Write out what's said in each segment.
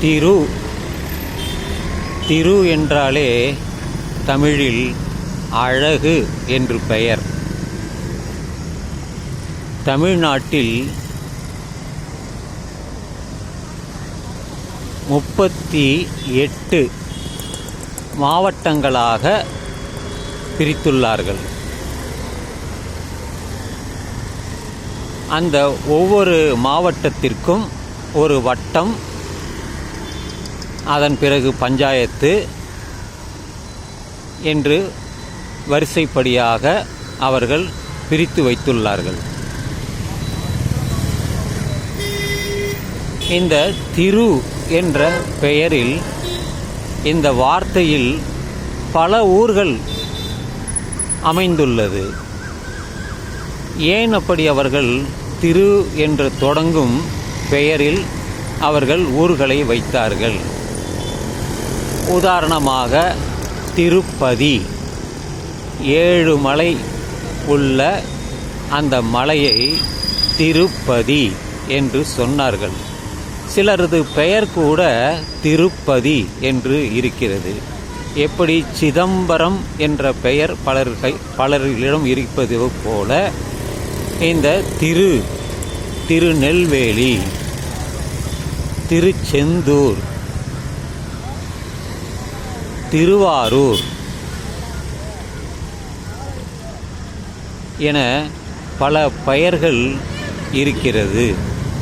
திரு திரு என்றாலே தமிழில் அழகு என்று பெயர். தமிழ்நாட்டில் முப்பத்தி எட்டு மாவட்டங்களாக பிரித்துள்ளார்கள். அந்த ஒவ்வொரு மாவட்டத்திற்கும் ஒரு வட்டம் அதன் பிறகு பஞ்சாயத்து என்று வரிசைப்படியாக அவர்கள் பிரித்து வைத்துள்ளார்கள். இந்த திரு என்ற பெயரில் இந்த வார்த்தையில் பல ஊர்கள் அமைந்துள்ளது. ஏன் அப்படி அவர்கள் திரு என்று தொடங்கும் பெயரில் அவர்கள் ஊர்களை வைத்தார்கள்? உதாரணமாக திருப்பதி. ஏழு மலை உள்ள அந்த மலையை திருப்பதி என்று சொன்னார்கள். சிலரது பெயர் கூட திருப்பதி என்று இருக்கிறது. எப்படி சிதம்பரம் என்ற பெயர் பலர்கள் பலரிடம் இருப்பது போல இந்த திரு திருநெல்வேலி திருச்செந்தூர் திருவாரூர். என பல பெயர்கள் இருக்கிறது.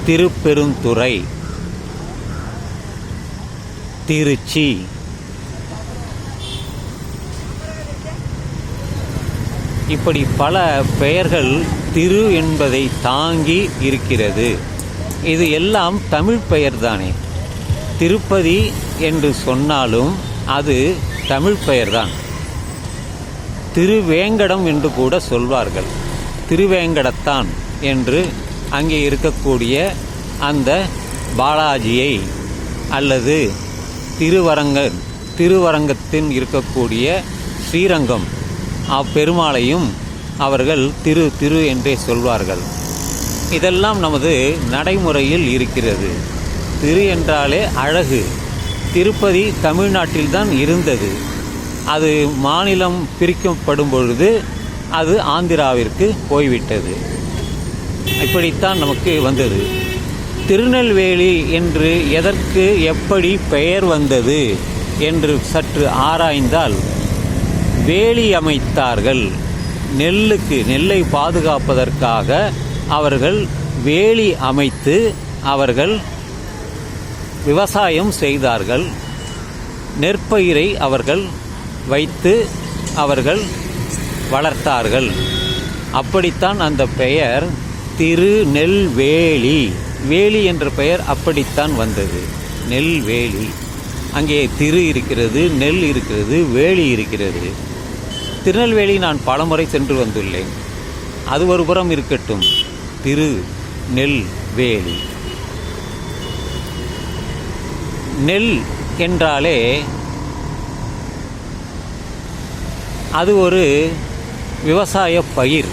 திருப்பெருந்துறை திருச்சி இப்படி பல பெயர்கள் திரு என்பதை தாங்கி இருக்கிறது. இது எல்லாம் தமிழ் பெயர்தானே. திருப்பதி என்று சொன்னாலும் அது தமிழ் பெயர்தான். திருவேங்கடம் என்று கூட சொல்வார்கள். திருவேங்கடத்தான் என்று அங்கே இருக்கக்கூடிய அந்த பாலாஜியை அல்லது திருவரங்க திருவரங்கத்தின் இருக்கக்கூடிய ஸ்ரீரங்கம் அப்பெருமாளையும் அவர்கள் திரு திரு என்றே சொல்வார்கள். இதெல்லாம் நமது நடைமுறையில் இருக்கிறது. திரு என்றாலே அழகு. திருப்பதி தமிழ்நாட்டில்தான் இருந்தது. அது மாநிலம் பிரிக்கப்படும் பொழுது அது ஆந்திராவிற்கு போய்விட்டது. இப்படித்தான் நமக்கு வந்தது. திருநெல்வேலி என்று எதற்கு எப்படி பெயர் வந்தது என்று சற்று ஆராய்ந்தால் வேலி அமைத்தார்கள். நெல்லுக்கு நெல்லை பாதுகாப்பதற்காக அவர்கள் வேலி அமைத்து அவர்கள் விவசாயம் செய்தார்கள். நெற்பயிரை அவர்கள் வைத்து அவர்கள் வளர்த்தார்கள். அப்படித்தான் அந்த பெயர் திருநெல்வேலி. வேலி என்ற பெயர் அப்படித்தான் வந்தது. நெல்வேலி. அங்கே திரு இருக்கிறது நெல் இருக்கிறது வேலி இருக்கிறது. திருநெல்வேலி நான் பலமுறை சென்று வந்துள்ளேன். அது ஒரு புறம் இருக்கட்டும். திரு நெல் வேலி நெல் என்றாலே அது ஒரு விவசாய பயிர்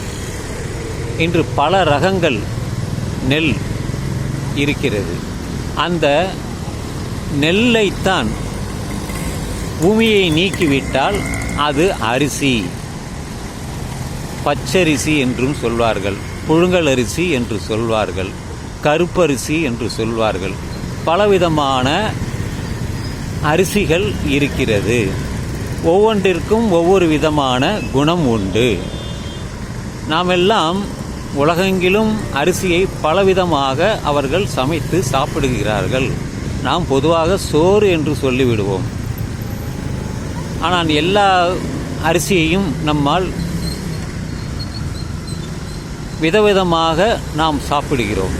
இன்று பல ரகங்கள் நெல் இருக்கிறது. அந்த நெல்லைத்தான் பூமியை நீக்கிவிட்டால் அது அரிசி. பச்சரிசி என்றும் சொல்வார்கள் புழுங்கல் அரிசி என்று சொல்வார்கள் கருப்பரிசி என்று சொல்வார்கள். பலவிதமான அரிசிகள் இருக்கிறது. ஒவ்வொன்றிற்கும் ஒவ்வொரு விதமான குணம் உண்டு. நாம் எல்லாம் உலகெங்கிலும் அரிசியை பலவிதமாக அவர்கள் சமைத்து சாப்பிடுகிறார்கள். நாம் பொதுவாக சோறு என்று சொல்லிவிடுவோம். ஆனால் எல்லா அரிசியையும் நம்மால் விதவிதமாக நாம் சாப்பிடுகிறோம்.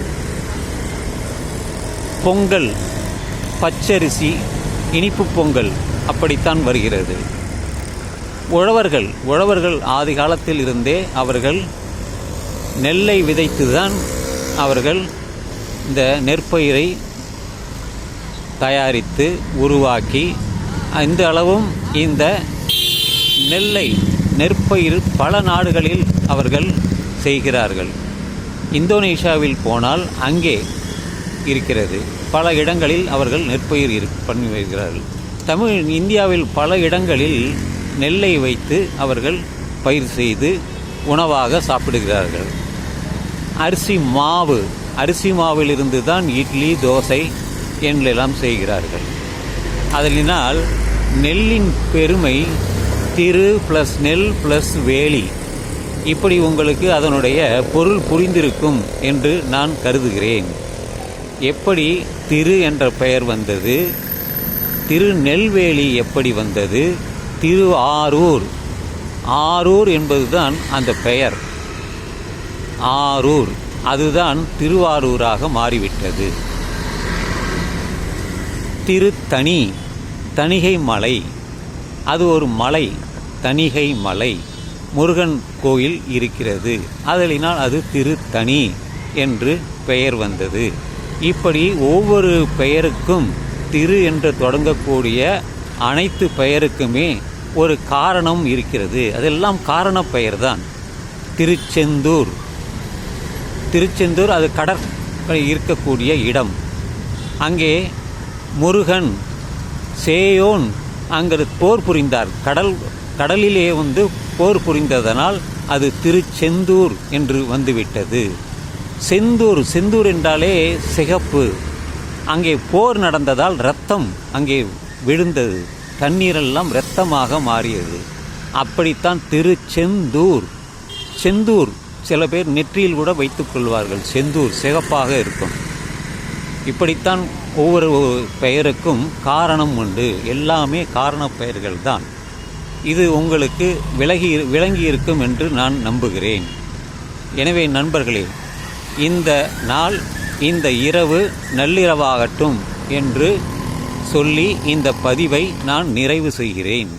பொங்கல் பச்சரிசி இனிப்பு பொங்கல் அப்படித்தான் வருகிறது. உழவர்கள் உழவர்கள் ஆதி காலத்தில் இருந்தே அவர்கள் நெல்லை விதைத்துதான் அவர்கள் இந்த நெற்பயிரை தயாரித்து உருவாக்கி இந்த அளவும் இந்த நெல்லை நெற்பயிர் பல நாடுகளில் அவர்கள் செய்கிறார்கள். இந்தோனேஷியாவில் போனால் அங்கே இருக்கிறது. பல இடங்களில் அவர்கள் நெற்பயிர் இரு பண்ணி வருகிறார்கள் தமிழ் இந்தியாவில் பல இடங்களில் நெல்லை வைத்து அவர்கள் பயிர் செய்து உணவாக சாப்பிடுகிறார்கள். அரிசி மாவு அரிசி மாவிலிருந்து தான் இட்லி தோசை என்றெல்லாம் செய்கிறார்கள். அதனால் நெல்லின் பெருமை திரு ப்ளஸ் நெல் ப்ளஸ் வேலி. இப்படி உங்களுக்கு அதனுடைய பொருள் புரிந்திருக்கும் என்று நான் கருதுகிறேன். எப்படி திரு என்ற பெயர் வந்தது. திருநெல்வேலி எப்படி வந்தது? திரு ஆரூர். ஆரூர் என்பதுதான் அந்த பெயர். ஆரூர். அதுதான் திருவாரூராக மாறிவிட்டது. திருத்தணி. தணிகை மலை. அது ஒரு மலை. தணிகை மலை. முருகன் கோயில் இருக்கிறது. அதனால் அது திருத்தணி என்று பெயர் வந்தது. இப்படி ஒவ்வொரு பெயருக்கும் திரு என்று தொடங்கக்கூடிய அனைத்து பெயருக்குமே ஒரு காரணம் இருக்கிறது. அதெல்லாம் காரண பெயர்தான். திருச்செந்தூர். திருச்செந்தூர் அது கடற்கரை இருக்கக்கூடிய இடம். அங்கே முருகன் சேயோன் அங்கு போர் புரிந்தார். கடல் கடலிலே வந்து போர் புரிந்ததனால் அது திருச்செந்தூர் என்று வந்துவிட்டது. செந்தூர் செந்தூர் என்றாலே சிகப்பு. அங்கே போர் நடந்ததால் ரத்தம் அங்கே விழுந்தது. தண்ணீரெல்லாம் இரத்தமாக மாறியது. அப்படித்தான் திருச்செந்தூர். செந்தூர் சில பேர் நெற்றியில் கூட வைத்துக் கொள்வார்கள். செந்தூர் சிகப்பாக இருக்கும். இப்படித்தான் ஒவ்வொரு பெயருக்கும் காரணம் உண்டு. எல்லாமே காரண பெயர்கள் தான். இது உங்களுக்கு விலகி விளங்கி இருக்கும் என்று நான் நம்புகிறேன். எனவே நண்பர்களே இந்த நாள் இந்த இரவு நள்ளிரவாகட்டும் என்று சொல்லி இந்த பதிவை நான் நிறைவு செய்கிறேன்.